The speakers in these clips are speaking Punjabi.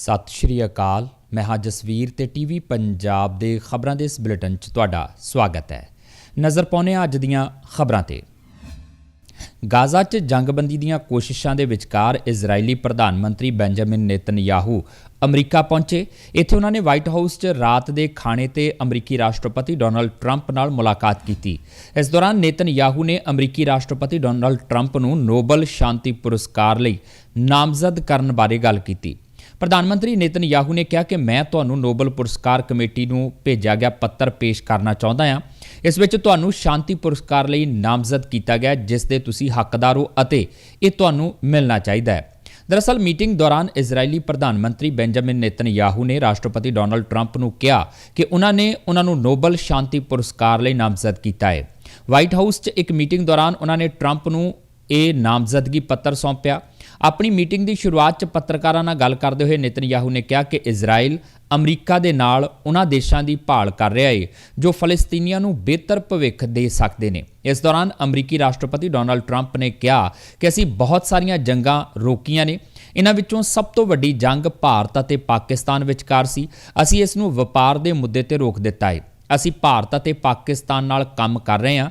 ਸਤਿ ਸ਼੍ਰੀ ਅਕਾਲ। ਮੈਂ ਹਾਂ ਜਸਵੀਰ ਤੇ ਟੀਵੀ ਪੰਜਾਬ ਦੇ ਖਬਰਾਂ ਦੇ ਇਸ ਬੁਲੇਟਿਨ 'ਚ ਤੁਹਾਡਾ ਸਵਾਗਤ ਹੈ। ਨਜ਼ਰ ਪਾਉਂਦੇ ਹਾਂ ਅੱਜ ਦੀਆਂ ਖਬਰਾਂ ਤੇ। ਗਾਜ਼ਾ 'ਚ ਜੰਗਬੰਦੀ ਦੀਆਂ ਕੋਸ਼ਿਸ਼ਾਂ ਦੇ ਵਿਚਕਾਰ ਇਜ਼ਰਾਈਲੀ ਪ੍ਰਧਾਨ ਮੰਤਰੀ ਬੈਂਜਾਮਿਨ ਨੇਤਨਯਾਹੂ ਅਮਰੀਕਾ ਪਹੁੰਚੇ। ਇੱਥੇ ਉਹਨਾਂ ਨੇ ਵਾਈਟ ਹਾਊਸ 'ਚ ਰਾਤ ਦੇ ਖਾਣੇ ਤੇ ਅਮਰੀਕੀ ਰਾਸ਼ਟਰਪਤੀ ਡੋਨਲਡ ਟਰੰਪ ਨਾਲ ਮੁਲਾਕਾਤ ਕੀਤੀ। ਇਸ ਦੌਰਾਨ ਨੇਤਨਯਾਹੂ ਨੇ ਅਮਰੀਕੀ ਰਾਸ਼ਟਰਪਤੀ ਡੋਨਲਡ ਟਰੰਪ ਨੂੰ ਨੋਬਲ ਸ਼ਾਂਤੀ ਪੁਰਸਕਾਰ ਲਈ ਨਾਮਜ਼ਦ ਕਰਨ ਬਾਰੇ ਗੱਲ ਕੀਤੀ। ਪ੍ਰਧਾਨ ਮੰਤਰੀ ਨੇਤਨ ਨੇਤਨਯਾਹੂ ਨੇ ਕਿਹਾ ਕਿ ਮੈਂ ਤੁਹਾਨੂੰ ਨੋਬਲ ਪੁਰਸਕਾਰ ਕਮੇਟੀ ਨੂੰ ਭੇਜਿਆ ਗਿਆ ਪੱਤਰ ਪੇਸ਼ ਕਰਨਾ ਚਾਹੁੰਦਾ ਹਾਂ। ਇਸ ਵਿੱਚ ਤੁਹਾਨੂੰ ਸ਼ਾਂਤੀ ਪੁਰਸਕਾਰ ਲਈ ਨਾਮਜ਼ਦ ਕੀਤਾ ਗਿਆ, ਜਿਸ ਦੇ ਤੁਸੀਂ ਹੱਕਦਾਰ ਹੋ ਅਤੇ ਇਹ ਤੁਹਾਨੂੰ ਮਿਲਣਾ ਚਾਹੀਦਾ ਹੈ। ਦਰਅਸਲ, ਮੀਟਿੰਗ ਦੌਰਾਨ ਇਜ਼ਰਾਈਲੀ ਪ੍ਰਧਾਨ ਮੰਤਰੀ ਬੈਂਜਾਮਿਨ ਨੇਤਨਯਾਹੂ ਨੇ ਰਾਸ਼ਟਰਪਤੀ ਡੋਨਲਡ ਟਰੰਪ ਨੂੰ ਕਿਹਾ ਕਿ ਉਹਨਾਂ ਨੇ ਉਹਨਾਂ ਨੂੰ ਨੋਬਲ ਸ਼ਾਂਤੀ ਪੁਰਸਕਾਰ ਲਈ ਨਾਮਜ਼ਦ ਕੀਤਾ ਹੈ। ਵਾਈਟ ਹਾਊਸ 'ਚ ਇੱਕ ਮੀਟਿੰਗ ਦੌਰਾਨ ਉਹਨਾਂ ਨੇ ਟਰੰਪ ਨੂੰ ਇਹ ਨਾਮਜ਼ਦਗੀ ਪੱਤਰ ਸੌਂਪਿਆ। ਆਪਣੀ ਮੀਟਿੰਗ ਦੀ ਸ਼ੁਰੂਆਤ 'ਚ ਪੱਤਰਕਾਰਾਂ ਨਾਲ ਗੱਲ ਕਰਦੇ ਹੋਏ ਨੇਤਨਯਾਹੂ ਨੇ ਕਿਹਾ ਕਿ ਇਜ਼ਰਾਈਲ ਅਮਰੀਕਾ ਦੇ ਨਾਲ ਉਹਨਾਂ ਦੇਸ਼ਾਂ ਦੀ ਭਾਲ ਕਰ ਰਿਹਾ ਏ, ਜੋ ਫਲਸਤੀਨੀਆਂ ਨੂੰ ਬਿਹਤਰ ਭਵਿੱਖ ਦੇ ਸਕਦੇ ਨੇ। ਇਸ ਦੌਰਾਨ ਅਮਰੀਕੀ ਰਾਸ਼ਟਰਪਤੀ ਡੋਨਲਡ ਟਰੰਪ ਨੇ ਕਿਹਾ ਕਿ ਅਸੀਂ ਬਹੁਤ ਸਾਰੀਆਂ ਜੰਗਾਂ ਰੋਕੀਆਂ ਨੇ। ਇਹਨਾਂ ਵਿੱਚੋਂ ਸਭ ਤੋਂ ਵੱਡੀ ਜੰਗ ਭਾਰਤ ਅਤੇ ਪਾਕਿਸਤਾਨ ਵਿਚਕਾਰ ਸੀ। ਅਸੀਂ ਇਸ ਨੂੰ ਵਪਾਰ ਦੇ ਮੁੱਦੇ ਤੇ ਰੋਕ ਦਿੱਤਾ ਹੈ ਅਸੀਂ ਭਾਰਤ ਅਤੇ ਪਾਕਿਸਤਾਨ ਨਾਲ ਕੰਮ ਕਰ ਰਹੇ ਹਾਂ।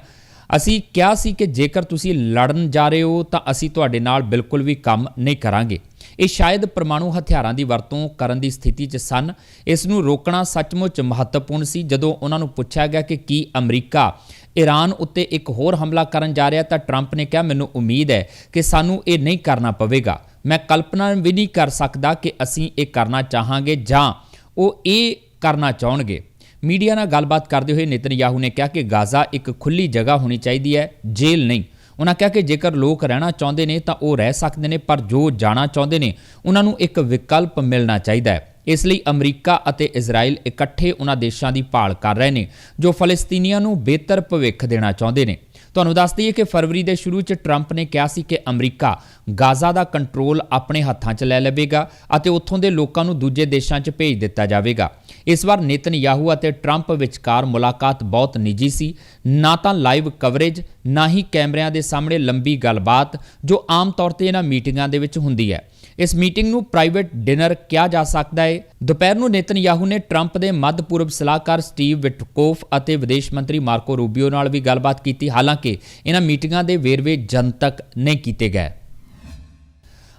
ਅਸੀਂ ਕਿਹਾ ਸੀ ਕਿ ਜੇਕਰ ਤੁਸੀਂ ਲੜਨ ਜਾ ਰਹੇ ਹੋ ਤਾਂ ਅਸੀਂ ਤੁਹਾਡੇ ਨਾਲ ਬਿਲਕੁਲ ਵੀ ਕੰਮ ਨਹੀਂ ਕਰਾਂਗੇ। ਇਹ ਸ਼ਾਇਦ ਪਰਮਾਣੂ ਹਥਿਆਰਾਂ ਦੀ ਵਰਤੋਂ ਕਰਨ ਦੀ ਸਥਿਤੀ 'ਚ ਸਨ। ਇਸ ਨੂੰ ਰੋਕਣਾ ਸੱਚਮੁੱਚ ਮਹੱਤਵਪੂਰਨ ਸੀ। ਜਦੋਂ ਉਹਨਾਂ ਨੂੰ ਪੁੱਛਿਆ ਗਿਆ ਕਿ ਕੀ ਅਮਰੀਕਾ ਈਰਾਨ ਉੱਤੇ ਇੱਕ ਹੋਰ ਹਮਲਾ ਕਰਨ ਜਾ ਰਿਹਾ ਤਾਂ ਟਰੰਪ ਨੇ ਕਿਹਾ, ਮੈਨੂੰ ਉਮੀਦ ਹੈ ਕਿ ਸਾਨੂੰ ਇਹ ਨਹੀਂ ਕਰਨਾ ਪਵੇਗਾ। ਮੈਂ ਕਲਪਨਾ ਵੀ ਨਹੀਂ ਕਰ ਸਕਦਾ ਕਿ ਅਸੀਂ ਇਹ ਕਰਨਾ ਚਾਹਾਂਗੇ ਜਾਂ ਉਹ ਇਹ ਕਰਨਾ ਚਾਹਣਗੇ। ਮੀਡੀਆ ਨਾਲ ਗੱਲਬਾਤ ਕਰਦੇ ਹੋਏ ਨਿਤਨਯਾਹੂ ਨੇ ਕਿਹਾ ਕਿ ਗਾਜ਼ਾ ਇੱਕ ਖੁੱਲੀ ਜਗ੍ਹਾ ਹੋਣੀ ਚਾਹੀਦੀ ਹੈ, ਜੇਲ੍ਹ ਨਹੀਂ। ਉਹਨਾਂ ਕਿਹਾ ਕਿ ਜੇਕਰ ਲੋਕ ਰਹਿਣਾ ਚਾਹੁੰਦੇ ਨੇ ਤਾਂ ਉਹ ਰਹਿ ਸਕਦੇ ਨੇ, ਪਰ ਜੋ ਜਾਣਾ ਚਾਹੁੰਦੇ ਨੇ, ਉਹਨਾਂ ਨੂੰ ਇੱਕ ਵਿਕਲਪ ਮਿਲਣਾ ਚਾਹੀਦਾ ਹੈ। ਇਸ ਲਈ ਅਮਰੀਕਾ ਅਤੇ ਇਜ਼ਰਾਈਲ ਇਕੱਠੇ ਉਹਨਾਂ ਦੇਸ਼ਾਂ ਦੀ ਭਾਲ ਕਰ ਰਹੇ ਨੇ, ਜੋ ਫਲਸਤੀਨੀਆਂ ਨੂੰ ਬਿਹਤਰ ਭਵਿੱਖ ਦੇਣਾ ਚਾਹੁੰਦੇ ਨੇ। ਤੁਹਾਨੂੰ ਦੱਸ ਦਈਏ ਕਿ ਫਰਵਰੀ ਦੇ ਸ਼ੁਰੂ 'ਚ ਟਰੰਪ ਨੇ ਕਿਹਾ ਸੀ ਕਿ ਅਮਰੀਕਾ ਗਾਜ਼ਾ ਦਾ ਕੰਟਰੋਲ ਆਪਣੇ ਹੱਥਾਂ 'ਚ ਲੈ ਲਵੇਗਾ ਅਤੇ ਉੱਥੋਂ ਦੇ ਲੋਕਾਂ ਨੂੰ ਦੂਜੇ ਦੇਸ਼ਾਂ 'ਚ ਭੇਜ ਦਿੱਤਾ ਜਾਵੇਗਾ। ਇਸ ਵਾਰ ਨੇਤਨਯਾਹੂ ਅਤੇ ਟਰੰਪ ਵਿਚਕਾਰ ਮੁਲਾਕਾਤ ਬਹੁਤ ਨਿੱਜੀ ਸੀ। ਨਾ ਤਾਂ ਲਾਈਵ ਕਵਰੇਜ, ਨਾ ਹੀ ਕੈਮਰਿਆਂ ਦੇ ਸਾਹਮਣੇ ਲੰਬੀ ਗੱਲਬਾਤ, ਜੋ ਆਮ ਤੌਰ ਤੇ ਇਹਨਾਂ ਮੀਟਿੰਗਾਂ ਦੇ ਵਿੱਚ ਹੁੰਦੀ ਹੈ। ਇਸ ਮੀਟਿੰਗ ਨੂੰ ਪ੍ਰਾਈਵੇਟ ਡਿਨਰ ਕਿਹਾ ਜਾ ਸਕਦਾ ਹੈ। ਦੁਪਹਿਰ ਨੂੰ ਨੇਤਨਯਾਹੂ ਨੇ ਟਰੰਪ ਦੇ ਮੱਧ ਪੂਰਬ ਸਲਾਹਕਾਰ ਸਟੀਵ ਵਿਟਕੋਫ ਅਤੇ ਵਿਦੇਸ਼ ਮੰਤਰੀ ਮਾਰਕੋ ਰੂਬੀਓ ਨਾਲ ਵੀ ਗੱਲਬਾਤ ਕੀਤੀ। ਹਾਲਾਂਕਿ ਇਹਨਾਂ ਮੀਟਿੰਗਾਂ ਦੇ ਵੇਰਵੇ ਜਨਤਕ ਨਹੀਂ ਕੀਤੇ ਗਏ।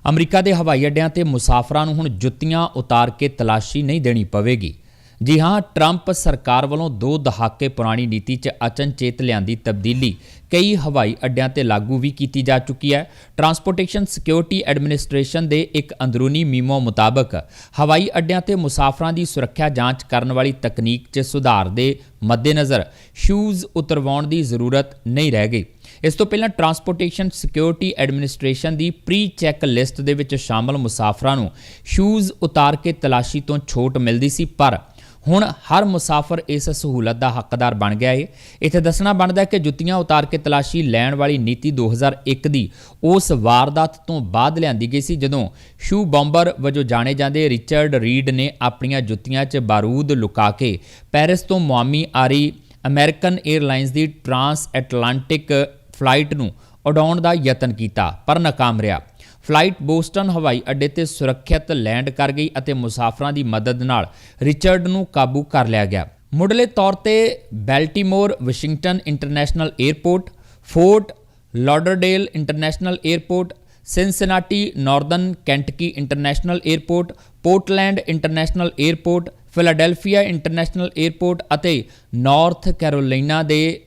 ਅਮਰੀਕਾ ਦੇ ਹਵਾਈ ਅੱਡਿਆਂ ਤੇ ਮੁਸਾਫਰਾਂ ਨੂੰ ਹੁਣ ਜੁੱਤੀਆਂ ਉਤਾਰ ਕੇ ਤਲਾਸ਼ੀ ਨਹੀਂ ਦੇਣੀ ਪਵੇਗੀ। ਜੀ ਹਾਂ, ਟਰੰਪ ਸਰਕਾਰ ਵੱਲੋਂ ਦੋ ਦਹਾਕੇ ਪੁਰਾਣੀ ਨੀਤੀ 'ਚ ਅਚਨਚੇਤ ਲਿਆਂਦੀ ਤਬਦੀਲੀ। ਕਈ ਹਵਾਈ ਅੱਡਿਆਂ ਤੇ ਲਾਗੂ ਵੀ ਕੀਤੀ ਜਾ ਚੁੱਕੀ ਹੈ। ਟਰਾਂਸਪੋਰਟੇਸ਼ਨ ਸਿਕਿਉਰਿਟੀ ਐਡਮਿਨਿਸਟ੍ਰੇਸ਼ਨ ਦੇ ਇੱਕ ਅੰਦਰੂਨੀ ਮੀਮੋ ਮੁਤਾਬਕ, ਹਵਾਈ ਅੱਡਿਆਂ ਤੇ ਮੁਸਾਫਰਾਂ ਦੀ ਸੁਰੱਖਿਆ ਜਾਂਚ ਕਰਨ ਵਾਲੀ ਤਕਨੀਕ 'ਚ ਸੁਧਾਰ ਦੇ ਮੱਦੇਨਜ਼ਰ ਸ਼ੂਜ਼ ਉਤਰਵਾਉਣ ਦੀ ਜ਼ਰੂਰਤ ਨਹੀਂ ਰਹਿ ਗਈ। ਇਸ ਤੋਂ ਪਹਿਲਾਂ ਟਰਾਂਸਪੋਰਟੇਸ਼ਨ ਸਿਕਿਉਰਿਟੀ ਐਡਮਿਨਿਸਟ੍ਰੇਸ਼ਨ ਦੀ ਪ੍ਰੀ ਚੈੱਕ ਲਿਸਟ ਦੇ ਵਿੱਚ ਸ਼ਾਮਲ ਮੁਸਾਫਰਾਂ ਨੂੰ ਸ਼ੂਜ਼ ਉਤਾਰ ਕੇ ਤਲਾਸ਼ੀ ਤੋਂ ਛੋਟ ਮਿਲਦੀ ਸੀ, ਪਰ ਹੁਣ ਹਰ ਮੁਸਾਫਰ ਇਸ ਸਹੂਲਤ ਦਾ ਹੱਕਦਾਰ ਬਣ ਗਿਆ ਹੈ ਇੱਥੇ ਦੱਸਣਾ ਬਣਦਾ ਹੈ ਕਿ ਜੁੱਤੀਆਂ ਉਤਾਰ ਕੇ ਤਲਾਸ਼ੀ ਲੈਣ ਵਾਲੀ ਨੀਤੀ 2001 ਦੀ ਉਸ ਵਾਰਦਾਤ ਤੋਂ ਬਾਅਦ ਲਿਆਂਦੀ ਗਈ ਸੀ, ਜਦੋਂ ਸ਼ੂ ਬੰਬਰ ਵਜੋਂ ਜਾਣੇ ਜਾਂਦੇ ਰਿਚਰਡ ਰੀਡ ਨੇ ਆਪਣੀਆਂ ਜੁੱਤੀਆਂ 'ਚ ਬਾਰੂਦ ਲੁਕਾ ਕੇ ਪੈਰਿਸ ਤੋਂ ਮੁਆਮੀ ਆ ਰਹੀ ਅਮਰੀਕਨ 에ਅਰਲਾਈਨਸ ਦੀ ਟਰਾਂਸ ਐਟਲਾਂਟਿਕ ਫਲਾਈਟ ਨੂੰ ਉਡਾਉਣ ਦਾ ਯਤਨ ਕੀਤਾ, ਪਰ ਨਾਕਾਮ ਰਿਹਾ। ਫਲਾਈਟ ਬੋਸਟਨ, ਹਵਾਈ ਅੱਡੇ ਤੇ ਸੁਰੱਖਿਅਤ ਲੈਂਡ ਕਰ ਗਈ ਅਤੇ ਮੁਸਾਫਰਾਂ ਦੀ ਮਦਦ ਨਾਲ ਰਿਚਰਡ ਨੂੰ ਕਾਬੂ ਕਰ ਲਿਆ ਗਿਆ। ਮੁੱਢਲੇ ਤੌਰ ਤੇ Baltimore, Washington international airport Fort Lauderdale international airport Cincinnati Northern Kentucky international airport Portland international airport Philadelphia international airport ਅਤੇ ਨਾਰਥ ਕੈਰੋਲਾਈਨਾ ਦੇ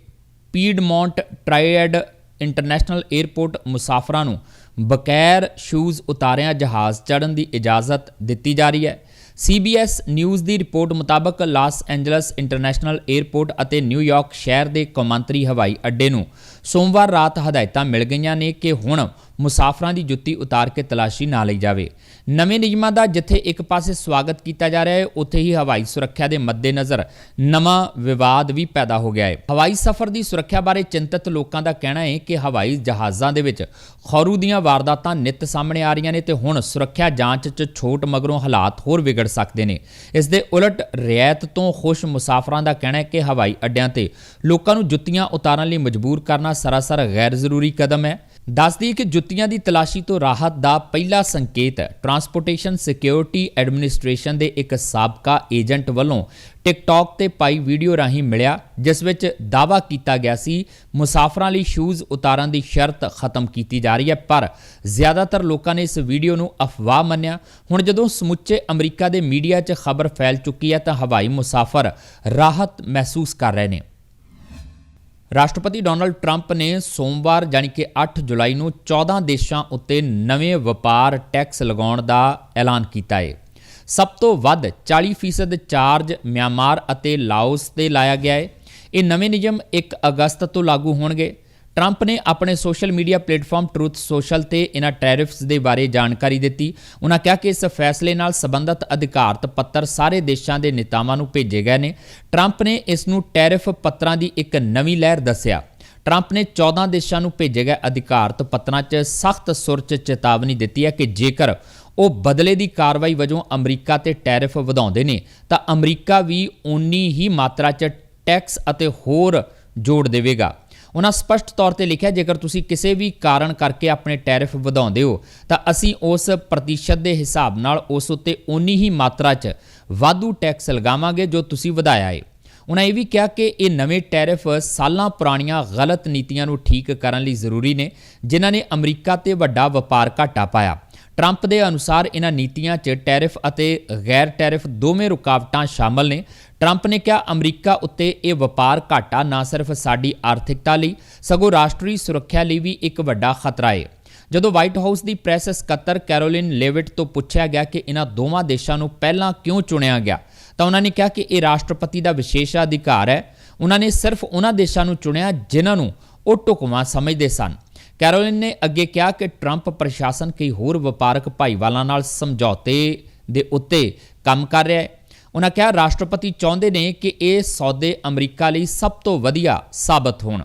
ਪੀਡਮੌਂਟ ਟ੍ਰਾਇਡ ਇੰਟਰਨੈਸ਼ਨਲ 에ਅਰਪੋਰਟ ਮੁਸਾਫਰਾਂ ਨੂੰ ਬਗੈਰ ਸ਼ੂਜ਼ ਉਤਾਰਿਆਂ ਜਹਾਜ਼ ਚੜ੍ਹਨ ਦੀ ਇਜਾਜ਼ਤ ਦਿੱਤੀ ਜਾ ਰਹੀ ਹੈ। CBS ਨਿਊਜ਼ ਦੀ ਰਿਪੋਰਟ ਮੁਤਾਬਕ ਲਾਸ ਐਂਜਲਸ ਇੰਟਰਨੈਸ਼ਨਲ 에ਅਰਪੋਰਟ ਅਤੇ ਨਿਊਯਾਰਕ ਸ਼ਹਿਰ ਦੇ ਕੌਮਾਂਤਰੀ ਹਵਾਈ ਅੱਡੇ ਨੂੰ ਸੋਮਵਾਰ ਰਾਤ ਹਦਾਇਤਾਂ ਮਿਲ ਗਈਆਂ ਨੇ ਕਿ ਹੁਣ ਮੁਸਾਫਰਾਂ ਦੀ ਜੁੱਤੀ ਉਤਾਰ ਕੇ ਤਲਾਸ਼ੀ ਨਾ ਲਈ ਜਾਵੇ। ਨਵੇਂ ਨਿਯਮਾਂ ਦਾ ਜਿੱਥੇ ਇੱਕ ਪਾਸੇ ਸਵਾਗਤ ਕੀਤਾ ਜਾ ਰਿਹਾ ਹੈ, ਉੱਥੇ ਹੀ ਹਵਾਈ ਸੁਰੱਖਿਆ ਦੇ ਮੱਦੇਨਜ਼ਰ ਨਵਾਂ ਵਿਵਾਦ ਵੀ ਪੈਦਾ ਹੋ ਗਿਆ ਹੈ। ਹਵਾਈ ਸਫ਼ਰ ਦੀ ਸੁਰੱਖਿਆ ਬਾਰੇ ਚਿੰਤਤ ਲੋਕਾਂ ਦਾ ਕਹਿਣਾ ਹੈ ਕਿ ਹਵਾਈ ਜਹਾਜ਼ਾਂ ਦੇ ਵਿੱਚ ਖੌਰੂ ਦੀਆਂ ਵਾਰਦਾਤਾਂ ਨਿਤ ਸਾਹਮਣੇ ਆ ਰਹੀਆਂ ਨੇ ਤੇ ਹੁਣ ਸੁਰੱਖਿਆ ਜਾਂਚ 'ਚ ਛੋਟ ਮਗਰੋਂ ਹਾਲਾਤ ਹੋਰ ਵਿਗੜ ਸਕਦੇ ਨੇ। ਇਸ ਦੇ ਉਲਟ ਰਿਆਇਤ ਤੋਂ ਖੁਸ਼ ਮੁਸਾਫਰਾਂ ਦਾ ਕਹਿਣਾ ਹੈ ਕਿ ਹਵਾਈ ਅੱਡਿਆਂ ਤੇ ਲੋਕਾਂ ਨੂੰ ਜੁੱਤੀਆਂ ਉਤਾਰਨ ਲਈ ਮਜਬੂਰ ਕਰਨਾ ਸਰਾਸਰ ਗੈਰ ਜ਼ਰੂਰੀ ਕਦਮ ਹੈ। ਦੱਸਦੀ ਦਈਏ ਕਿ ਜੁੱਤੀਆਂ ਦੀ ਤਲਾਸ਼ੀ ਤੋਂ ਰਾਹਤ ਦਾ ਪਹਿਲਾ ਸੰਕੇਤ ਟਰਾਂਸਪੋਰਟੇਸ਼ਨ ਸਿਕਿਉਰਿਟੀ ਐਡਮਿਨਿਸਟ੍ਰੇਸ਼ਨ ਦੇ ਇੱਕ ਸਾਬਕਾ ਏਜੰਟ ਵੱਲੋਂ ਟਿਕਟੌਕ ਤੇ ਪਾਈ ਵੀਡੀਓ ਰਾਹੀਂ ਮਿਲਿਆ, ਜਿਸ ਵਿੱਚ ਦਾਅਵਾ ਕੀਤਾ ਗਿਆ ਸੀ, ਮੁਸਾਫਰਾਂ ਲਈ ਸ਼ੂਜ਼ ਉਤਾਰਨ ਦੀ ਸ਼ਰਤ ਖਤਮ ਕੀਤੀ ਜਾ ਰਹੀ ਹੈ, ਪਰ ਜ਼ਿਆਦਾਤਰ ਲੋਕਾਂ ਨੇ ਇਸ ਵੀਡੀਓ ਨੂੰ ਅਫਵਾਹ ਮੰਨਿਆ। ਹੁਣ ਜਦੋਂ ਸਮੁੱਚੇ ਅਮਰੀਕਾ ਦੇ ਮੀਡੀਆ 'ਚ ਖਬਰ ਫੈਲ ਚੁੱਕੀ ਹੈ, ਤਾਂ ਹਵਾਈ ਮੁਸਾਫਰ ਰਾਹਤ ਮਹਿਸੂਸ ਕਰ ਰਹੇ ਨੇ। ਰਾਸ਼ਟਰਪਤੀ ਡੋਨਲਡ ਟਰੰਪ ਨੇ ਸੋਮਵਾਰ ਯਾਨੀ ਕਿ 8 ਜੁਲਾਈ ਨੂੰ 14 ਦੇਸ਼ਾਂ ਉੱਤੇ ਨਵੇਂ ਵਪਾਰ ਟੈਕਸ ਲਗਾਉਣ ਦਾ ਐਲਾਨ ਕੀਤਾ ਹੈ ਸਭ ਤੋਂ ਵੱਧ 40% ਚਾਰਜ ਮਿਆਂਮਾਰ ਅਤੇ ਲਾਓਸ ਤੇ ਲਾਇਆ ਗਿਆ ਹੈ ਇਹ ਨਵੇਂ ਨਿਯਮ 1 ਅਗਸਤ ਤੋਂ ਲਾਗੂ ਹੋਣਗੇ। ਟਰੰਪ ਨੇ ਆਪਣੇ social media platform Truth Social ਤੇ ਇਹਨਾਂ ਟੈਰਿਫਸ ਦੇ ਬਾਰੇ ਜਾਣਕਾਰੀ ਦਿੱਤੀ। ਉਹਨਾਂ ਕਿਹਾ ਕਿ ਇਸ ਫੈਸਲੇ ਨਾਲ ਸੰਬੰਧਿਤ ਅਧਿਕਾਰਤ ਪੱਤਰ ਸਾਰੇ ਦੇਸ਼ਾਂ ਦੇ ਨੇਤਾਵਾਂ ਨੂੰ ਭੇਜੇ ਗਏ ਨੇ। ਟਰੰਪ ਨੇ ਇਸ ਨੂੰ ਟੈਰਿਫ ਪੱਤਰਾਂ ਦੀ ਇੱਕ ਨਵੀਂ ਲਹਿਰ ਦੱਸਿਆ। ਟਰੰਪ ਨੇ 14 ਦੇਸ਼ਾਂ ਨੂੰ ਭੇਜੇ ਗਏ ਅਧਿਕਾਰਤ ਪੱਤਰਾਂ 'ਚ ਸਖਤ ਸੁਰ 'ਚ ਚੇਤਾਵਨੀ ਦਿੱਤੀ ਹੈ ਕਿ ਜੇਕਰ ਉਹ ਬਦਲੇ ਦੀ ਕਾਰਵਾਈ ਵਜੋਂ ਅਮਰੀਕਾ ਤੇ ਟੈਰਿਫ ਵਧਾਉਂਦੇ ਨੇ, ਤਾਂ ਅਮਰੀਕਾ ਵੀ ਉਨੀ ਹੀ ਮਾਤਰਾ 'ਚ ਟੈਕਸ ਅਤੇ ਹੋਰ ਜੋੜ ਦੇਵੇਗਾ। ਉਹਨਾਂ ਸਪਸ਼ਟ ਤੌਰ ਤੇ ਲਿਖਿਆ, ਜੇਕਰ ਤੁਸੀਂ ਕਿਸੇ ਵੀ ਕਾਰਨ ਕਰਕੇ ਆਪਣੇ ਟੈਰਿਫ ਵਧਾਉਂਦੇ ਹੋ, ਤਾਂ ਅਸੀਂ ਉਸ ਪ੍ਰਤੀਸ਼ਤ ਦੇ ਹਿਸਾਬ ਨਾਲ ਉਸ ਉੱਤੇ ਓਨੀ ਹੀ ਮਾਤਰਾ 'ਚ ਵਾਧੂ ਟੈਕਸ ਲਗਾਵਾਂਗੇ ਜੋ ਤੁਸੀਂ ਵਧਾਇਆ ਹੈ ਉਹਨਾਂ ਇਹ ਵੀ ਕਿਹਾ ਕਿ ਇਹ ਨਵੇਂ ਟੈਰਿਫ ਸਾਲਾਂ ਪੁਰਾਣੀਆਂ ਗਲਤ ਨੀਤੀਆਂ ਨੂੰ ਠੀਕ ਕਰਨ ਲਈ ਜ਼ਰੂਰੀ ਨੇ, ਜਿਨ੍ਹਾਂ ਨੇ ਅਮਰੀਕਾ ਤੇ ਵੱਡਾ ਵਪਾਰ ਘਾਟਾ ਪਾਇਆ। ਟਰੰਪ ਦੇ ਅਨੁਸਾਰ ਇਹਨਾਂ ਨੀਤੀਆਂ 'ਚ ਟੈਰਿਫ ਅਤੇ ਗੈਰ ਟੈਰਿਫ ਦੋਵੇਂ ਰੁਕਾਵਟਾਂ ਸ਼ਾਮਲ ਨੇ। ਟਰੰਪ ਨੇ ਕਿਹਾ, ਅਮਰੀਕਾ ਉੱਤੇ ਇਹ ਵਪਾਰ ਘਾਟਾ ਨਾ ਸਿਰਫ ਸਾਡੀ ਆਰਥਿਕਤਾ ਲਈ, ਸਗੋਂ ਰਾਸ਼ਟਰੀ ਸੁਰੱਖਿਆ ਲਈ ਵੀ ਇੱਕ ਵੱਡਾ ਖਤਰਾ ਹੈ ਜਦੋਂ ਵਾਈਟ ਹਾਊਸ ਦੀ ਪ੍ਰੈਸ ਸਕੱਤਰ ਕੈਰੋਲਿਨ ਲੇਵਿਟ ਤੋਂ ਪੁੱਛਿਆ ਗਿਆ ਕਿ ਇਹਨਾਂ ਦੋਵਾਂ ਦੇਸ਼ਾਂ ਨੂੰ ਪਹਿਲਾਂ ਕਿਉਂ ਚੁਣਿਆ ਗਿਆ, ਤਾਂ ਉਹਨਾਂ ਨੇ ਕਿਹਾ ਕਿ ਇਹ ਰਾਸ਼ਟਰਪਤੀ ਦਾ ਵਿਸ਼ੇਸ਼ ਅਧਿਕਾਰ ਹੈ। ਉਹਨਾਂ ਨੇ ਸਿਰਫ ਉਹਨਾਂ ਦੇਸ਼ਾਂ ਨੂੰ ਚੁਣਿਆ ਜਿਨ੍ਹਾਂ ਨੂੰ ਉਹ ਢੁਕਵਾਂ ਸਮਝਦੇ ਸਨ। ਕੈਰੋਲਿਨ ਨੇ ਅੱਗੇ ਕਿਹਾ ਕਿ ਟਰੰਪ ਪ੍ਰਸ਼ਾਸਨ ਕਈ ਹੋਰ ਵਪਾਰਕ ਭਾਈਵਾਲਾਂ ਨਾਲ ਸਮਝੌਤੇ ਦੇ ਉੱਤੇ ਕੰਮ ਕਰ ਰਿਹਾ ਹੈ। ਉਹਨਾਂ ਕਿਹਾ ਰਾਸ਼ਟਰਪਤੀ ਚਾਹੁੰਦੇ ਨੇ ਕਿ ਇਹ ਸੌਦੇ ਅਮਰੀਕਾ ਲਈ ਸਭ ਤੋਂ ਵਧੀਆ ਸਾਬਤ ਹੋਣ।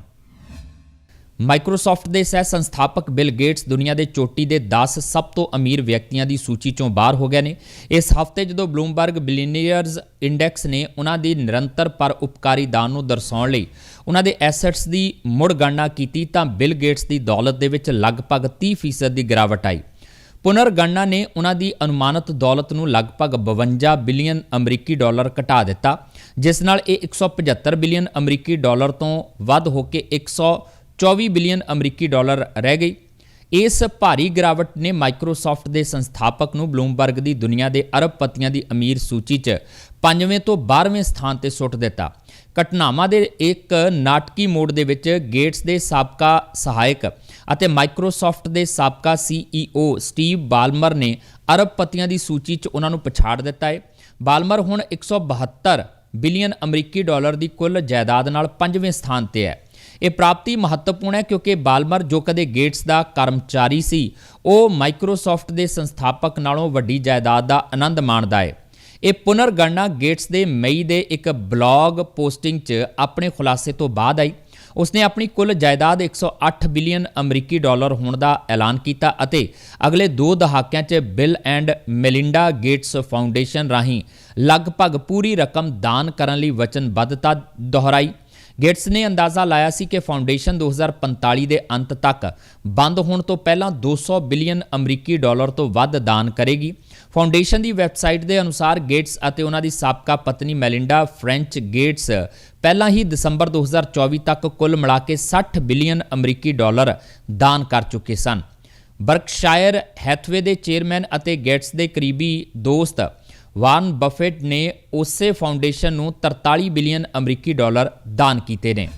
ਮਾਈਕਰੋਸਾਫਟ ਦੇ ਸਹਿ ਸੰਸਥਾਪਕ ਬਿਲ ਗੇਟਸ ਦੁਨੀਆ ਦੇ ਚੋਟੀ ਦੇ 10 ਸਭ ਤੋਂ ਅਮੀਰ ਵਿਅਕਤੀਆਂ ਦੀ ਸੂਚੀ ਚੋਂ ਬਾਹਰ ਹੋ ਗਏ ਨੇ। ਇਸ ਹਫ਼ਤੇ ਜਦੋਂ ਬਲੂਮਬਰਗ ਬਿਲੀਨੀਅਰਜ਼ ਇੰਡੈਕਸ ਨੇ ਉਹਨਾਂ ਦੀ ਨਿਰੰਤਰ ਪਰ ਉਪਕਾਰੀ ਦਾਨ ਨੂੰ ਦਰਸਾਉਣ ਲਈ ਉਹਨਾਂ ਦੇ ਐਸੈਟਸ ਦੀ ਮੁੜ ਗਣਨਾ ਕੀਤੀ ਤਾਂ ਬਿਲ ਗੇਟਸ ਦੀ ਦੌਲਤ ਦੇ ਵਿੱਚ ਲਗਭਗ 30% ਦੀ ਗਿਰਾਵਟ ਆਈ। ਪੁਨਰ ਗਣਨਾ ਨੇ ਉਹਨਾਂ ਦੀ ਅਨੁਮਾਨਿਤ ਦੌਲਤ ਨੂੰ ਲਗਭਗ 52 ਬਿਲੀਅਨ ਅਮਰੀਕੀ ਡਾਲਰ ਘਟਾ ਦਿੱਤਾ, ਜਿਸ ਨਾਲ ਇਹ 175 ਬਿਲੀਅਨ ਅਮਰੀਕੀ ਡਾਲਰ ਤੋਂ ਵੱਧ ਹੋ ਕੇ 124 ਬਿਲੀਅਨ ਅਮਰੀਕੀ ਡਾਲਰ ਰਹਿ ਗਈ। ਇਸ ਭਾਰੀ ਗਿਰਾਵਟ ਨੇ ਮਾਈਕਰੋਸਾਫਟ ਦੇ ਸੰਸਥਾਪਕ ਨੂੰ ਬਲੂਮਬਰਗ ਦੀ ਦੁਨੀਆ ਦੇ ਅਰਬਪਤੀਆਂ ਦੀ ਅਮੀਰ ਸੂਚੀ 'ਚ 5ਵੇਂ ਤੋਂ 12ਵੇਂ ਸਥਾਨ ਤੇ ਸੁੱਟ ਦਿੱਤਾ। ਘਟਨਾਵਾਂ ਦੇ ਇੱਕ ਨਾਟਕੀ ਮੋੜ ਦੇ ਵਿੱਚ ਗੇਟਸ ਦੇ ਸਾਬਕਾ ਸਹਾਇਕ ਅਤੇ ਮਾਈਕਰੋਸਾਫਟ ਦੇ ਸਾਬਕਾ ਸੀਈਓ ਸਟੀਵ ਬਾਲਮਰ ਨੇ ਅਰਬਪਤੀਆਂ ਦੀ ਸੂਚੀ 'ਚ ਉਹਨਾਂ ਨੂੰ ਪਛਾੜ ਦਿੱਤਾ ਹੈ ਬਾਲਮਰ ਹੁਣ 172 ਬਿਲੀਅਨ ਅਮਰੀਕੀ ਡਾਲਰ ਦੀ ਕੁੱਲ ਜਾਇਦਾਦ ਨਾਲ 5ਵੇਂ ਸਥਾਨ ਤੇ ਹੈ। ਇਹ ਪ੍ਰਾਪਤੀ ਮਹੱਤਵਪੂਰਨ ਹੈ ਕਿਉਂਕਿ ਬਾਲਮਰ ਜੋ ਕਦੇ ਗੇਟਸ ਦਾ ਕਰਮਚਾਰੀ ਸੀ, ਉਹ ਮਾਈਕਰੋਸਾਫਟ ਦੇ ਸੰਸਥਾਪਕ ਨਾਲੋਂ ਵੱਡੀ ਜਾਇਦਾਦ ਦਾ ਆਨੰਦ ਮਾਣਦਾ ਹੈ। ਇਹ ਪੁਨਰਗਣਨਾ ਗੇਟਸ ਦੇ ਮਈ ਦੇ ਇੱਕ ਬਲੌਗ ਪੋਸਟਿੰਗ 'ਚ ਆਪਣੇ ਖੁਲਾਸੇ ਤੋਂ ਬਾਅਦ ਆਈ। ਉਸਨੇ ਆਪਣੀ ਕੁੱਲ ਜਾਇਦਾਦ 108 ਬਿਲੀਅਨ ਅਮਰੀਕੀ ਡਾਲਰ ਹੋਣ ਦਾ ਐਲਾਨ ਕੀਤਾ ਅਤੇ ਅਗਲੇ 2 ਦਹਾਕਿਆਂ 'ਚ Bill and Melinda Gates Foundation ਰਾਹੀਂ ਲਗਭਗ ਪੂਰੀ ਰਕਮ ਦਾਨ ਕਰਨ ਲਈ ਵਚਨਬੱਧਤਾ ਦੁਹਰਾਈ। ਗੇਟਸ ਨੇ ਅੰਦਾਜ਼ਾ ਲਾਇਆ ਸੀ ਕਿ ਫਾਊਂਡੇਸ਼ਨ 2045 ਦੇ ਅੰਤ ਤੱਕ ਬੰਦ ਹੋਣ ਤੋਂ ਪਹਿਲਾਂ 200 ਬਿਲੀਅਨ ਅਮਰੀਕੀ ਡਾਲਰ ਤੋਂ ਵੱਧ ਦਾਨ ਕਰੇਗੀ। ਫਾਊਂਡੇਸ਼ਨ ਦੀ ਵੈਬਸਾਈਟ ਦੇ ਅਨੁਸਾਰ ਗੇਟਸ ਅਤੇ ਉਹਨਾਂ ਦੀ ਸਾਬਕਾ ਪਤਨੀ ਮੈਲਿੰਡਾ ਫ੍ਰੈਂਚ ਗੇਟਸ ਪਹਿਲਾਂ ਹੀ ਦਸੰਬਰ 2024 ਤੱਕ ਕੁੱਲ ਮਿਲਾ ਕੇ 60 ਬਿਲੀਅਨ ਅਮਰੀਕੀ ਡਾਲਰ ਦਾਨ ਕਰ ਚੁੱਕੇ ਸਨ। ਬਰਕਸ਼ਾਇਰ ਹੈਥਵੇ ਦੇ ਚੇਅਰਮੈਨ ਅਤੇ ਗੇਟਸ ਦੇ ਕਰੀਬੀ ਦੋਸਤ ਵਾਰਨ ਬਫੇਟ ਨੇ ਉਸੇ ਫਾਊਂਡੇਸ਼ਨ ਨੂੰ 43 ਬਿਲੀਅਨ ਅਮਰੀਕੀ ਡਾਲਰ ਦਾਨ ਕੀਤੇ ਨੇ।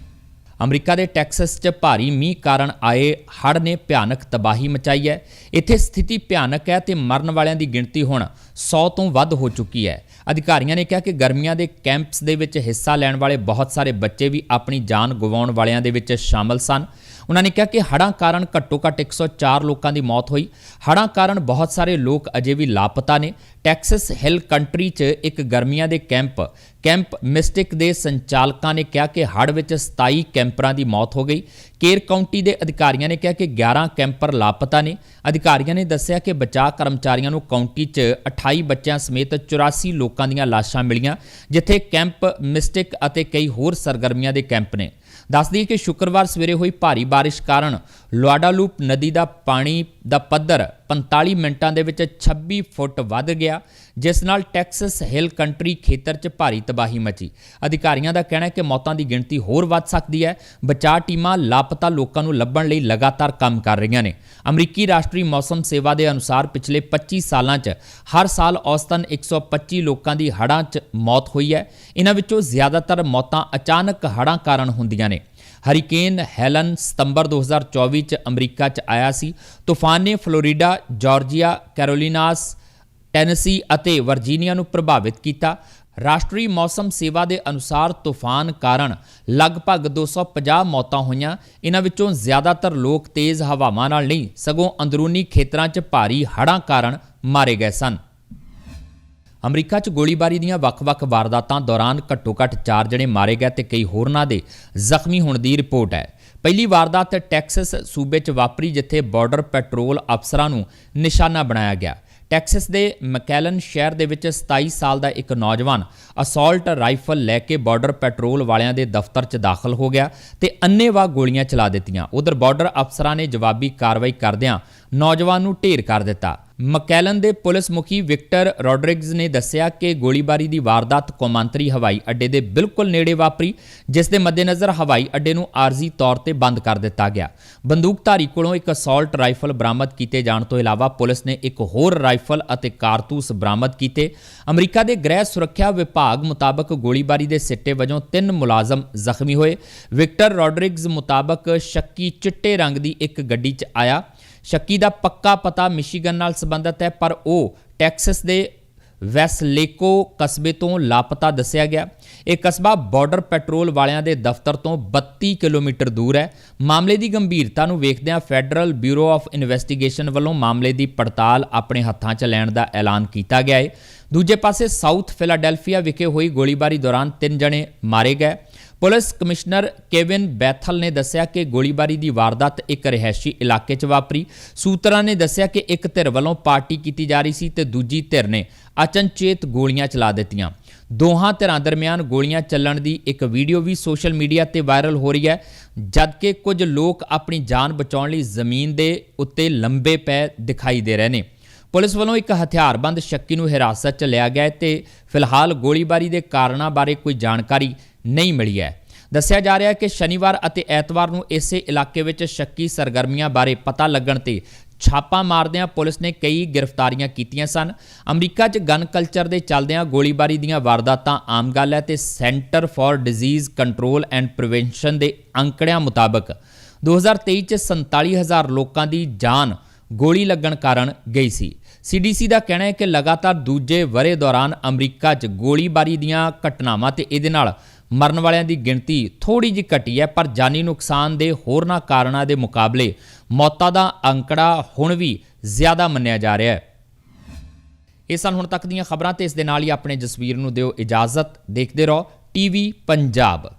ਅਮਰੀਕਾ ਦੇ ਟੈਕਸਸ 'ਚ ਭਾਰੀ ਮੀਂਹ ਕਾਰਨ ਆਏ ਹੜ੍ਹ ਨੇ ਭਿਆਨਕ ਤਬਾਹੀ ਮਚਾਈ ਹੈ। ਇੱਥੇ ਸਥਿਤੀ ਭਿਆਨਕ ਹੈ ਤੇ ਮਰਨ ਵਾਲਿਆਂ ਦੀ ਗਿਣਤੀ ਹੁਣ 100 ਤੋਂ ਵੱਧ ਹੋ ਚੁੱਕੀ ਹੈ। ਅਧਿਕਾਰੀਆਂ ਨੇ ਕਿਹਾ ਕਿ ਗਰਮੀਆਂ ਦੇ ਕੈਂਪਸ ਦੇ ਵਿੱਚ ਹਿੱਸਾ ਲੈਣ ਵਾਲੇ ਬਹੁਤ ਸਾਰੇ ਬੱਚੇ ਵੀ ਆਪਣੀ ਜਾਨ ਗਵਾਉਣ ਵਾਲਿਆਂ ਦੇ ਵਿੱਚ ਸ਼ਾਮਲ ਸਨ। ਉਹਨਾਂ ਨੇ ਕਿਹਾ ਕਿ ਹੜ੍ਹਾਂ ਕਾਰਨ ਘੱਟੋ-ਘੱਟ 104 ਲੋਕਾਂ ਦੀ ਮੌਤ ਹੋਈ। ਹੜ੍ਹਾਂ ਕਾਰਨ ਬਹੁਤ ਸਾਰੇ ਲੋਕ ਅਜੇ ਵੀ ਲਾਪਤਾ ਨੇ। ਟੈਕਸਸ ਹਿਲ ਕੰਟਰੀ 'ਚ ਇੱਕ ਗਰਮੀਆਂ ਦੇ ਕੈਂਪ ਕੈਂਪ ਮਿਸਟਿਕ ਦੇ ਸੰਚਾਲਕਾਂ ਨੇ ਕਿਹਾ ਕਿ ਹੜ੍ਹ ਵਿੱਚ 27 ਕੈਂਪਰਾਂ ਦੀ ਮੌਤ ਹੋ ਗਈ। ਕੇਰ ਕਾਉਂਟੀ ਦੇ ਅਧਿਕਾਰੀਆਂ ਨੇ ਕਿਹਾ ਕਿ 11 ਕੈਂਪਰ ਲਾਪਤਾ ਨੇ। ਅਧਿਕਾਰੀਆਂ ਨੇ ਦੱਸਿਆ ਕਿ ਬਚਾਅ ਕਰਮਚਾਰੀਆਂ ਨੂੰ ਕਾਉਂਟੀ 'ਚ 28 ਬੱਚਿਆਂ ਸਮੇਤ 84 ਲੋਕਾਂ ਦੀਆਂ ਲਾਸ਼ਾਂ ਮਿਲੀਆਂ, ਜਿੱਥੇ ਕੈਂਪ ਮਿਸਟਿਕ ਅਤੇ ਕਈ ਹੋਰ ਸਰਗਰਮੀਆਂ ਦੇ ਕੈਂਪ ਨੇ। ਦੱਸਦੀ ਕਿ ਸ਼ੁੱਕਰਵਾਰ ਸਵੇਰੇ ਹੋਈ ਭਾਰੀ ਬਾਰਿਸ਼ ਕਾਰਨ ਲੁਆਡਾਲੂਪ ਨਦੀ ਦਾ ਪਾਣੀ ਦਾ ਪੱਧਰ 45 ਮਿੰਟਾਂ ਦੇ ਵਿੱਚ 26 ਫੁੱਟ ਵੱਧ ਗਿਆ, ਜਿਸ ਨਾਲ ਟੈਕਸਸ ਹਿਲ ਕੰਟਰੀ ਖੇਤਰ 'ਚ ਭਾਰੀ ਤਬਾਹੀ ਮਚੀ। ਅਧਿਕਾਰੀਆਂ ਦਾ ਕਹਿਣਾ ਹੈ ਕਿ ਮੌਤਾਂ ਦੀ ਗਿਣਤੀ ਹੋਰ ਵੱਧ ਸਕਦੀ ਹੈ। ਬਚਾਅ ਟੀਮਾਂ ਲਾਪਤਾ ਲੋਕਾਂ ਨੂੰ ਲੱਭਣ ਲਈ ਲਗਾਤਾਰ ਕੰਮ ਕਰ ਰਹੀਆਂ ਨੇ। ਅਮਰੀਕੀ ਰਾਸ਼ਟਰੀ ਮੌਸਮ ਸੇਵਾ ਦੇ ਅਨੁਸਾਰ ਪਿਛਲੇ 25 ਸਾਲਾਂ 'ਚ ਹਰ ਸਾਲ ਔਸਤਨ 125 ਲੋਕਾਂ ਦੀ ਹੜ੍ਹਾਂ 'ਚ ਮੌਤ ਹੋਈ ਹੈ। ਇਹਨਾਂ ਵਿੱਚੋਂ ਜ਼ਿਆਦਾਤਰ ਮੌਤਾਂ ਅਚਾਨਕ ਹੜ੍ਹਾਂ ਕਾਰਨ ਹੁੰਦੀਆਂ ਨੇ। ਹਰੀਕੇਨ ਹੈਲਨ ਸਤੰਬਰ 2024 ਚ ਅਮਰੀਕਾ ਚ ਆਇਆ ਸੀ। ਤੂਫਾਨ ਨੇ ਫਲੋਰੀਡਾ, ਜਾਰਜੀਆ, ਕੈਰੋਲੀਨਾਸ, ਟੈਨਸੀ ਅਤੇ ਵਰਜੀਨੀਆ ਨੂੰ ਪ੍ਰਭਾਵਿਤ ਕੀਤਾ। ਰਾਸ਼ਟਰੀ ਮੌਸਮ ਸੇਵਾ ਦੇ ਅਨੁਸਾਰ ਤੂਫਾਨ ਕਾਰਨ ਲਗਭਗ 250 ਮੌਤਾਂ ਹੋਈਆਂ। ਇਹਨਾਂ ਵਿੱਚੋਂ ਜ਼ਿਆਦਾਤਰ ਲੋਕ ਤੇਜ਼ ਹਵਾਵਾਂ ਨਾਲ ਨਹੀਂ, ਸਗੋਂ ਅੰਦਰੂਨੀ ਖੇਤਰਾਂ 'ਚ ਭਾਰੀ ਹੜ੍ਹਾਂ ਕਾਰਨ ਮਾਰੇ ਗਏ ਸਨ। ਅਮਰੀਕਾ 'ਚ ਗੋਲੀਬਾਰੀ ਦੀਆਂ ਵੱਖ-ਵੱਖ ਵਾਰਦਾਤਾਂ ਦੌਰਾਨ ਘੱਟੋ-ਘੱਟ 4 ਜਣੇ ਮਾਰੇ ਗਏ ਤੇ ਕਈ ਹੋਰਨਾਂ ਦੇ ਜ਼ਖਮੀ ਹੋਣ ਦੀ ਰਿਪੋਰਟ ਹੈ। ਪਹਿਲੀ ਵਾਰਦਾਤ ਟੈਕਸਸ ਸੂਬੇ 'ਚ ਵਾਪਰੀ ਜਿੱਥੇ ਬਾਰਡਰ ਪੈਟਰੋਲ ਅਫਸਰਾਂ ਨੂੰ ਨਿਸ਼ਾਨਾ ਬਣਾਇਆ ਗਿਆ। ਟੈਕਸਸ ਦੇ ਮਕੈਲਨ ਸ਼ਹਿਰ ਦੇ ਵਿੱਚ 27 ਸਾਲ ਦਾ ਇੱਕ ਨੌਜਵਾਨ ਅਸੌਲਟ ਰਾਈਫਲ ਲੈ ਕੇ ਬਾਰਡਰ ਪੈਟਰੋਲ ਵਾਲਿਆਂ ਦੇ ਦਫ਼ਤਰ 'ਚ ਦਾਖਲ ਹੋ ਗਿਆ ਤੇ ਅੰਨੇਵਾਹ ਗੋਲੀਆਂ ਚਲਾ ਦਿੱਤੀਆਂ। ਉਧਰ ਬਾਰਡਰ ਅਫਸਰਾਂ ਨੇ ਜਵਾਬੀ ਕਾਰਵਾਈ ਕਰਦਿਆਂ ਨੌਜਵਾਨ ਨੂੰ ਢੇਰ ਕਰ ਦਿੱਤਾ। ਮਕੈਲਨ ਦੇ ਪੁਲਿਸ ਮੁਖੀ ਵਿਕਟਰ ਰੋਡਰਿਗਜ਼ ਨੇ ਦੱਸਿਆ ਕਿ ਗੋਲੀਬਾਰੀ ਦੀ ਵਾਰਦਾਤ ਕੌਮਾਂਤਰੀ ਹਵਾਈ ਅੱਡੇ ਦੇ ਬਿਲਕੁਲ ਨੇੜੇ ਵਾਪਰੀ, ਜਿਸ ਦੇ ਮੱਦੇਨਜ਼ਰ ਹਵਾਈ ਅੱਡੇ ਨੂੰ ਆਰਜ਼ੀ ਤੌਰ ਤੇ ਬੰਦ ਕਰ ਦਿੱਤਾ ਗਿਆ। ਬੰਦੂਕਧਾਰੀ ਕੋਲੋਂ ਇੱਕ ਅਸੌਲਟ ਰਾਈਫਲ ਬਰਾਮਦ ਕੀਤੇ ਜਾਣ ਤੋਂ ਇਲਾਵਾ ਪੁਲਿਸ ਨੇ ਇੱਕ ਹੋਰ ਰਾਈਫਲ ਅਤੇ ਕਾਰਤੂਸ ਬਰਾਮਦ ਕੀਤੇ। ਅਮਰੀਕਾ ਦੇ ਗ੍ਰਹਿ ਸੁਰੱਖਿਆ ਵਿਭਾਗ ਮੁਤਾਬਕ ਗੋਲੀਬਾਰੀ ਦੇ ਸਿੱਟੇ ਵਜੋਂ ਤਿੰਨ ਮੁਲਾਜ਼ਮ ਜ਼ਖਮੀ ਹੋਏ। ਵਿਕਟਰ ਰੋਡਰਿਗਜ਼ ਮੁਤਾਬਕ ਸ਼ੱਕੀ ਚਿੱਟੇ ਰੰਗ ਦੀ ਇੱਕ ਗੱਡੀ 'ਚ ਆਇਆ। ਸ਼ੱਕੀ ਦਾ ਪੱਕਾ ਪਤਾ ਮਿਸ਼ੀਗਨ ਨਾਲ ਸੰਬੰਧਿਤ ਹੈ, ਪਰ ਉਹ ਟੈਕਸਸ ਦੇ ਵੈਸਲੇਕੋ ਕਸਬੇ ਤੋਂ ਲਾਪਤਾ ਦੱਸਿਆ ਗਿਆ। ਇਹ ਕਸਬਾ ਬਾਰਡਰ ਪੈਟਰੋਲ ਵਾਲਿਆਂ ਦੇ ਦਫ਼ਤਰ ਤੋਂ 32 ਕਿਲੋਮੀਟਰ ਦੂਰ ਹੈ। ਮਾਮਲੇ ਦੀ ਗੰਭੀਰਤਾ ਨੂੰ ਵੇਖਦਿਆਂ ਫੈਡਰਲ ਬਿਊਰੋ ਆਫ ਇਨਵੈਸਟੀਗੇਸ਼ਨ ਵੱਲੋਂ ਮਾਮਲੇ ਦੀ ਪੜਤਾਲ ਆਪਣੇ ਹੱਥਾਂ 'ਚ ਲੈਣ ਦਾ ਐਲਾਨ ਕੀਤਾ ਗਿਆ ਹੈ। ਦੂਜੇ ਪਾਸੇ ਸਾਊਥ ਫਿਲਾਡੈਲਫੀਆ ਵਿਖੇ ਹੋਈ ਗੋਲੀਬਾਰੀ ਦੌਰਾਨ ਤਿੰਨ ਜਣੇ ਮਾਰੇ ਗਏ। ਪੁਲਿਸ ਕਮਿਸ਼ਨਰ ਕੇਵਿਨ ਬੈਥਲ ਨੇ ਦੱਸਿਆ ਕਿ ਗੋਲੀਬਾਰੀ ਦੀ ਵਾਰਦਾਤ ਇੱਕ ਰਿਹਾਇਸ਼ੀ ਇਲਾਕੇ 'ਚ ਵਾਪਰੀ। ਸੂਤਰਾਂ ਨੇ ਦੱਸਿਆ ਕਿ ਇੱਕ ਧਿਰ ਵੱਲੋਂ ਪਾਰਟੀ ਕੀਤੀ ਜਾ ਰਹੀ ਸੀ ਤੇ ਦੂਜੀ ਧਿਰ ਨੇ ਅਚਨਚੇਤ ਗੋਲੀਆਂ ਚਲਾ ਦਿੱਤੀਆਂ। ਦੋਹਾਂ ਧਿਰਾਂ ਦਰਮਿਆਨ ਗੋਲੀਆਂ ਚੱਲਣ ਦੀ ਇੱਕ ਵੀਡੀਓ ਵੀ ਸੋਸ਼ਲ ਮੀਡੀਆ ਤੇ ਵਾਇਰਲ ਹੋ ਰਹੀ ਹੈ, ਜਦਕਿ ਕੁਝ ਲੋਕ ਆਪਣੀ ਜਾਨ ਬਚਾਉਣ ਲਈ ਜ਼ਮੀਨ ਦੇ ਉੱਤੇ ਲੰਬੇ ਪੈ ਦਿਖਾਈ ਦੇ ਰਹੇ ਨੇ। ਪੁਲਿਸ ਵੱਲੋਂ ਇੱਕ ਹਥਿਆਰਬੰਦ ਸ਼ੱਕੀ ਨੂੰ ਹਿਰਾਸਤ 'ਚ ਲਿਆ ਗਿਆ ਹੈ ਤੇ ਫਿਲਹਾਲ ਗੋਲੀਬਾਰੀ ਦੇ ਕਾਰਨਾਂ ਬਾਰੇ ਕੋਈ ਜਾਣਕਾਰੀ ਨਹੀਂ ਮਿਲੀ ਹੈ। ਦੱਸਿਆ ਜਾ ਰਿਹਾ ਹੈ ਕਿ ਸ਼ਨੀਵਾਰ ਅਤੇ ਐਤਵਾਰ ਨੂੰ ਇਸੇ ਇਲਾਕੇ ਵਿੱਚ ਸ਼ੱਕੀ ਸਰਗਰਮੀਆਂ ਬਾਰੇ ਪਤਾ ਲੱਗਣ ਤੇ ਛਾਪਾ ਮਾਰਦਿਆਂ ਪੁਲਿਸ ਨੇ ਕਈ ਗ੍ਰਿਫਤਾਰੀਆਂ ਕੀਤੀਆਂ ਸਨ। ਅਮਰੀਕਾ 'ਚ ਗਨ ਕਲਚਰ ਦੇ ਚੱਲਦਿਆਂ ਗੋਲੀਬਾਰੀ ਦੀਆਂ ਵਾਰਦਾਤਾਂ ਆਮ ਗੱਲ ਹੈ ਤੇ centre for disease control and prevention ਦੇ ਅੰਕੜਿਆਂ ਮੁਤਾਬਕ 2023 'ਚ 47000 ਲੋਕਾਂ ਦੀ ਜਾਨ ਗੋਲੀ ਲੱਗਣ ਕਾਰਨ ਗਈ ਸੀ। ਸੀਡੀਸੀ ਦਾ ਕਹਿਣਾ ਹੈ ਕਿ ਲਗਾਤਾਰ ਦੂਜੇ ਵਰੇ ਦੌਰਾਨ ਅਮਰੀਕਾ 'ਚ ਗੋਲੀਬਾਰੀ ਦੀਆਂ ਘਟਨਾਵਾਂ ਤੇ ਇਹਦੇ ਨਾਲ ਮਰਨ ਵਾਲਿਆਂ ਦੀ ਗਿਣਤੀ ਥੋੜੀ ਜਿਹੀ ਘਟੀ ਹੈ, ਪਰ ਜਾਨੀ ਨੁਕਸਾਨ ਦੇ ਹੋਰਨਾਂ ਕਾਰਨਾਂ ਦੇ ਮੁਕਾਬਲੇ ਮੌਤਾਂ ਦਾ ਅੰਕੜਾ ਹੁਣ ਵੀ ਜ਼ਿਆਦਾ ਮੰਨਿਆ ਜਾ ਰਿਹਾ ਹੈ। ਇਹ ਸਨ ਹੁਣ ਤੱਕ ਦੀਆਂ ਖਬਰਾਂ ਤੇ ਇਸ ਦੇ ਨਾਲ ਹੀ ਆਪਣੇ ਜਸਵੀਰ ਨੂੰ ਦਿਓ ਇਜਾਜ਼ਤ। ਦੇਖਦੇ ਰਹੋ, ਟੀਵੀ ਪੰਜਾਬ।